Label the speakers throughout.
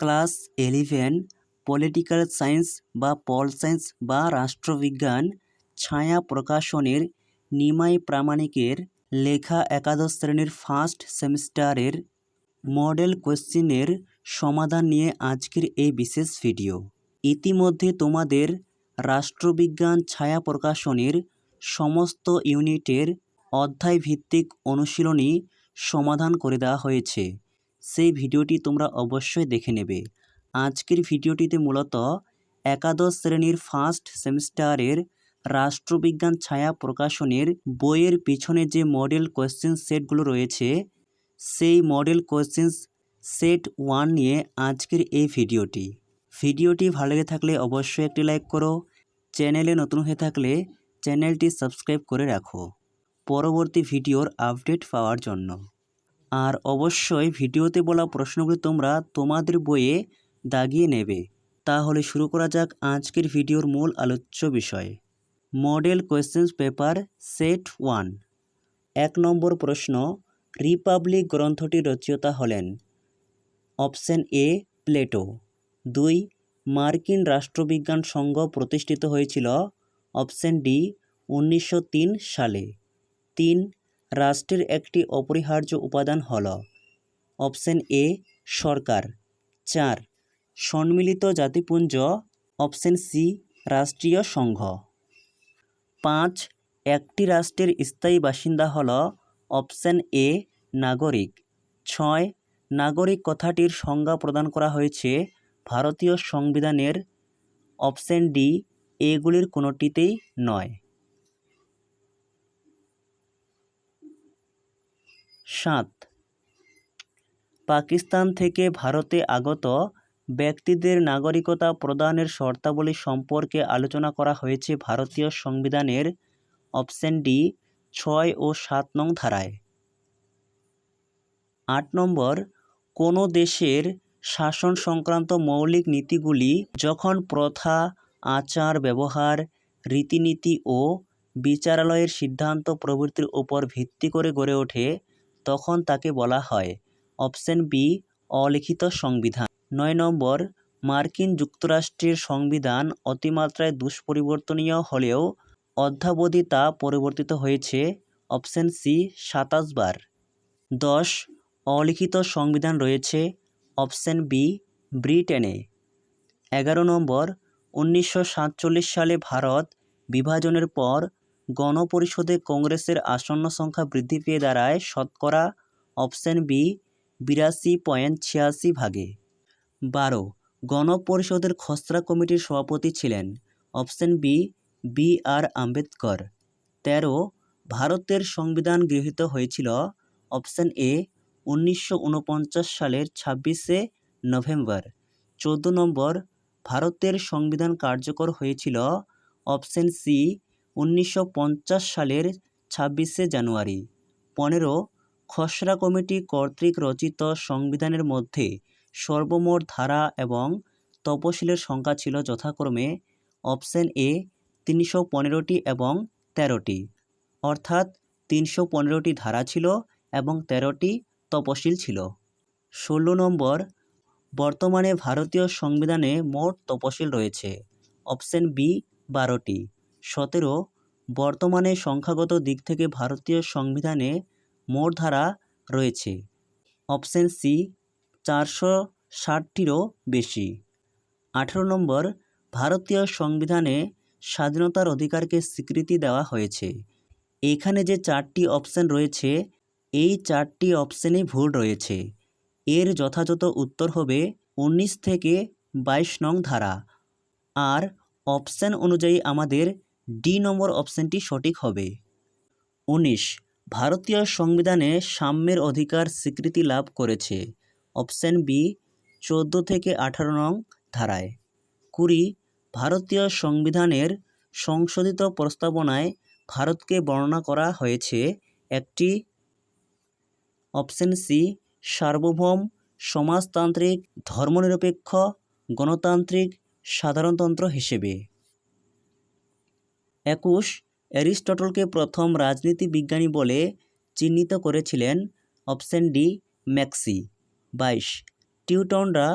Speaker 1: Class eleven, political science বা pol science বা রাষ্ট্রবিজ্ঞান, ছায়া প্রকাশনের নিমাই প্রামাণিকের লেখা একাদশ শ্রেণির ফার্স্ট সেমিস্টারের মডেল কোশ্চেনের সমাধান নিয়ে আজকের এই বিশেষ ভিডিও। ইতিমধ্যে তোমাদের রাষ্ট্রবিজ্ঞান ছায়া প্রকাশনের সমস্ত ইউনিটের অধ্যায় ভিত্তিক অনুশীলনী সমাধান করে দেওয়া হয়েছে। সেই ভিডিওটি তোমরা অবশ্যই দেখে নেবে। আজকের ভিডিওটিতে মূলত একাদশ শ্রেণির ফার্স্ট সেমিস্টারের রাষ্ট্রবিজ্ঞান ছায়া প্রকাশনের বইয়ের পিছনে যে মডেল কোয়েশ্চেন সেটগুলো রয়েছে, সেই মডেল কোয়েশ্চেন্স সেট ওয়ান নিয়ে আজকের এই ভিডিওটি। ভিডিওটি ভালো লেগে থাকলে অবশ্যই একটি লাইক করো। চ্যানেলে নতুন হয়ে থাকলে চ্যানেলটি সাবস্ক্রাইব করে রাখো। পরবর্তী ভিডিওর আপডেট পাওয়ার জন্য। আর অবশ্যই ভিডিওতে বলা প্রশ্নগুলি তোমরা তোমাদের বইয়ে দাগিয়ে নেবে। তাহলে শুরু করা যাক আজকের ভিডিওর মূল আলোচ্য বিষয়। Model questions paper set one. এক নম্বর প্রশ্ন, রিপাবলিক গ্রন্থটির রচয়িতা হলেন অপশন এ, প্লেটো। দুই, মার্কিন রাষ্ট্রবিজ্ঞান সংঘ প্রতিষ্ঠিত হয়েছিল অপশন ডি, উনিশশো তিন সালে। তিন রাষ্ট্রের একটি অপরিহার্য উপাদান হল অপশন এ, সরকার। চার, সম্মিলিত জাতিপুঞ্জ। অপশন সি, রাষ্ট্রীয় সংঘ। পাঁচ, একটি রাষ্ট্রের স্থায়ী বাসিন্দা হল অপশন এ, নাগরিক। ছয়, নাগরিক কথাটির সংজ্ঞা প্রদান করা হয়েছে ভারতীয় সংবিধানের। অপশন ডি, এগুলির কোনোটিতেই নয়। সাত। পাকিস্তান থেকে ভারতে আগত ব্যক্তিদের নাগরিকতা প্রদানের শর্তাবলী সম্পর্কে আলোচনা করা হয়েছে ভারতীয় সংবিধানের অপশন ডি ছয় ও সাত নং ধারায়। আট নম্বর, কোনো দেশের শাসন সংক্রান্ত মৌলিক নীতিগুলি যখন প্রথা, আচার, ব্যবহার, রীতিনীতি ও বিচারালয়ের সিদ্ধান্ত প্রভৃতির উপর ভিত্তি করে গড়ে ওঠে তখন তাকে বলা হয় অপশন বি, অলিখিত সংবিধান। নয় নম্বর, মার্কিন যুক্তরাষ্ট্রের সংবিধান অতিমাত্রায় দুষ্পরিবর্তনীয় হলেও অদ্যাবধি তা পরিবর্তিত হয়েছে। অপশন সি, সাতাশ বার। দশ, অলিখিত সংবিধান রয়েছে। অপশন বি, ব্রিটেনে। এগারো নম্বর, উনিশশো সাতচল্লিশ সালে ভারত বিভাজনের পর গণপরিষদে কংগ্রেসের আসন্ন সংখ্যা বৃদ্ধি পেয়ে দাঁড়ায় শতকরা অপশন বি, বিরাশি পয়েন্ট ছিয়াশি ভাগে। বারো, গণপরিষদের খসড়া কমিটির সভাপতি ছিলেন। Option B B R Ambedkar. তেরো, ভারতের সংবিধান গৃহীত হয়েছিল। অপশন এ, উনিশশো উনপঞ্চাশ সালের ছাব্বিশে নভেম্বর। চোদ্দ নম্বর, ভারতের সংবিধান কার্যকর হয়েছিল। অপশন সি উনিশশো পঞ্চাশ সালের ছাব্বিশে জানুয়ারি। পনেরো, খসড়া কমিটি কর্তৃক রচিত সংবিধানের মধ্যে সর্বমোট ধারা এবং তপশিলের সংখ্যা ছিল যথাক্রমে অপশন এ তিনশো পনেরোটি এবং তেরোটি। অর্থাৎ তিনশো পনেরোটি ধারা ছিল এবং তেরোটি তপশিল ছিল। ষোলো নম্বর, বর্তমানে ভারতীয় সংবিধানে মোট তপশিল রয়েছে। অপশন বি, বারোটি। সতেরো, বর্তমানে সংখ্যাগত দিক থেকে ভারতীয় সংবিধানে মোট ধারা রয়েছে। অপশন সি, চারশো ষাটটিরও বেশি। আঠেরো নম্বর, ভারতীয় সংবিধানে স্বাধীনতার অধিকারকে স্বীকৃতি দেওয়া হয়েছে। এখানে যে চারটি অপশন রয়েছে, এই চারটি অপশানেই ভুল রয়েছে। এর যথাযথ উত্তর হবে উনিশ থেকে বাইশ নং ধারা। আর অপশান অনুযায়ী আমাদের ডি নম্বর অপশানটি সঠিক হবে। উনিশ, ভারতীয় সংবিধানে সাম্যের অধিকার স্বীকৃতি লাভ করেছে। অপশান বি, চোদ্দ থেকে আঠারো নং ধারায়। কুড়ি, ভারতীয় সংবিধানের সংশোধিত প্রস্তাবনায় ভারতকে বর্ণনা করা হয়েছে একটি অপশন সি, সার্বভৌম সমাজতান্ত্রিক, ধর্মনিরপেক্ষ, গণতান্ত্রিক, সাধারণতন্ত্র হিসেবে। একুশ অ্যারিস্টটলকে প্রথম রাজনীতি বিজ্ঞানী বলে চিহ্নিত করেছিলেন অপশন ডি ম্যাক্সি। বাইশ টিউটনরা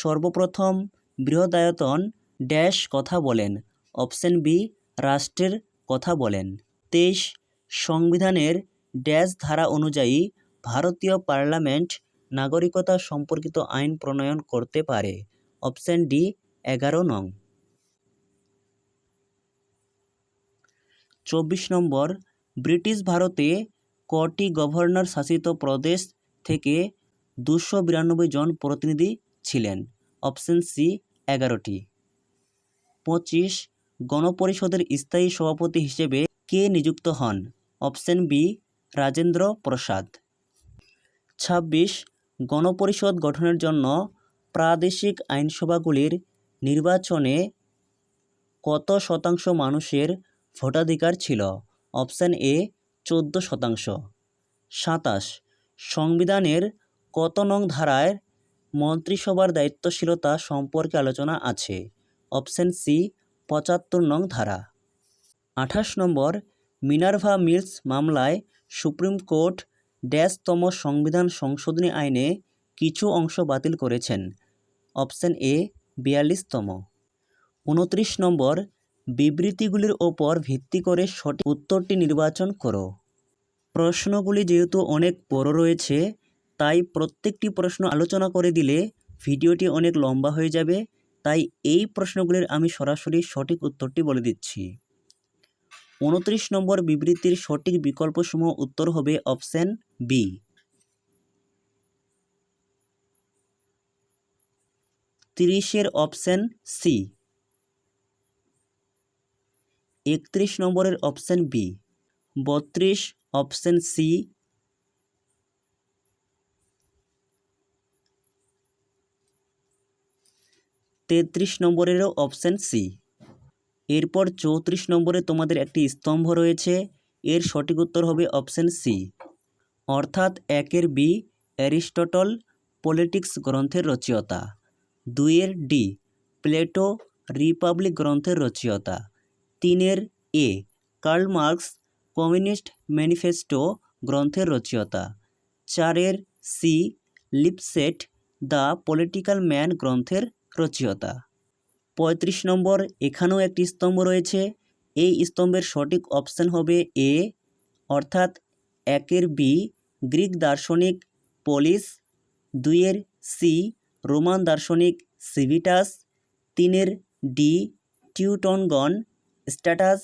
Speaker 1: সর্বপ্রথম বৃহদায়তন ড্যাশ কথা বলেন, অপশন বি রাষ্ট্রের কথা বলেন। তেইশ সংবিধানের ড্যাশ ধারা অনুযায়ী ভারতীয় পার্লামেন্ট নাগরিকতা সম্পর্কিত আইন প্রণয়ন করতে পারে, অপশন ডি এগারো নং। চব্বিশ নম্বর, ব্রিটিশ ভারতে কটি গভর্নর শাসিত প্রদেশ থেকে দুশো বিরানব্বই জন প্রতিনিধি ছিলেন? অপশন সি, এগারোটি। পঁচিশ, গণপরিষদের স্থায়ী সভাপতি হিসেবে কে নিযুক্ত হন? Option B, Rajendra Prasad. ছাব্বিশ, গণপরিষদ গঠনের জন্য প্রাদেশিক আইনসভাগুলির নির্বাচনে কত শতাংশ মানুষের ভোটাধিকার ছিল অপশান এ চোদ্দ শতাংশ। সাতাশ, সংবিধানের কত নং ধারায় মন্ত্রিসভার দায়িত্বশীলতা সম্পর্কে আলোচনা আছে? অপশান সি, পঁচাত্তর নং ধারা। আঠাশ নম্বর, মিনার্ভা মিলস মামলায় সুপ্রিম কোর্ট ড্যাশতম সংবিধান সংশোধনী আইনে কিছু অংশ বাতিল করেছেন। অপশান এ, বিয়াল্লিশতম। উনত্রিশ নম্বর বিবৃতিগুলির ওপর ভিত্তি করে সঠিক উত্তরটি নির্বাচন করো। প্রশ্নগুলি যেহেতু অনেক বড় রয়েছে, তাই প্রত্যেকটি প্রশ্ন আলোচনা করে দিলে ভিডিওটি অনেক লম্বা হয়ে যাবে, তাই এই প্রশ্নগুলির আমি সরাসরি সঠিক উত্তরটি বলে দিচ্ছি। উনত্রিশ নম্বর বিবৃতির সঠিক বিকল্পসমূহ উত্তর হবে অপশান বি। তিরিশের অপশান সি। একত্রিশ নম্বরের অপশান বি, বত্রিশ অপশান সি, তেত্রিশ নম্বরেরও অপশান সি। এরপর চৌত্রিশ নম্বরে তোমাদের একটি স্তম্ভ রয়েছে, এর সঠিক উত্তর হবে অপশান সি। অর্থাৎ একের বি, অ্যারিস্টটল পলিটিক্স গ্রন্থের রচয়িতা। দুইয়ের ডি, প্লেটো রিপাবলিক গ্রন্থের রচয়িতা। তিনের A, Karl Marx communist manifesto গ্রন্থের রচয়িতা। চারের C, Lipset the political man গ্রন্থের রচয়িতা। পঁয়ত্রিশ নম্বর, এখানেও একটি স্তম্ভ রয়েছে। এই স্তম্ভের সঠিক অপশান হবে এ, অর্থাৎ একের বি, গ্রিক দার্শনিক পলিস, দুইয়ের সি, রোমান দার্শনিক সিভিটাস, তিনের ডি, টিউটনগন স্ট্যাটাস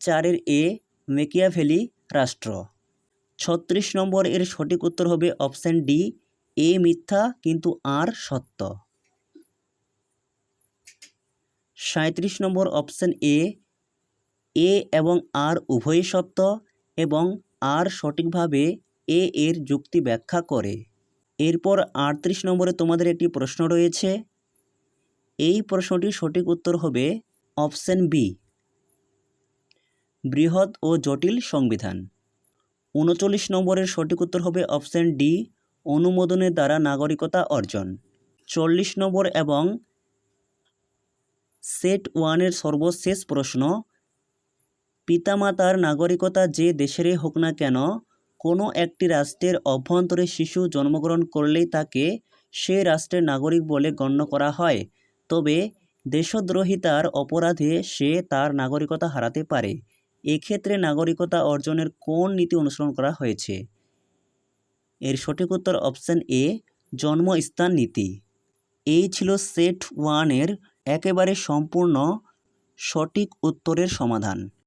Speaker 1: চারের এ, মেকিয়াভেলি রাষ্ট্র। ছত্রিশ নম্বর এর সঠিক উত্তর হবে অপশান ডি, এ মিথ্যা কিন্তু আর সত্য। সাঁত্রিশ নম্বর অপশান এ এ এবং আর উভয়ই সত্য এবং আর সঠিকভাবে এ এর যুক্তি ব্যাখ্যা করে। এরপর আটত্রিশ নম্বরে তোমাদের একটি প্রশ্ন রয়েছে। এই প্রশ্নটির সঠিক উত্তর হবে অপশান বি। বৃহৎ ও জটিল সংবিধান। উনচল্লিশ নম্বরের সঠিক উত্তর হবে অপশান ডি, অনুমোদনের দ্বারা নাগরিকতা অর্জন। চল্লিশ নম্বর এবং সেট ওয়ানের সর্বশেষ প্রশ্ন, পিতামাতার নাগরিকতা যে দেশেরই হোক না কেন, কোনো একটি রাষ্ট্রের অভ্যন্তরে শিশু জন্মগ্রহণ করলেই তাকে সে রাষ্ট্রের নাগরিক বলে গণ্য করা হয়। তবে দেশদ্রোহিতার অপরাধে সে তার নাগরিকতা হারাতে পারে। এক্ষেত্রে নাগরিকতা অর্জনের কোন নীতি অনুসরণ করা হয়েছে? এর সঠিক উত্তর অপশান এ জন্মস্থান নীতি। এই ছিল সেট ওয়ানের একেবারে সম্পূর্ণ সঠিক উত্তরের সমাধান।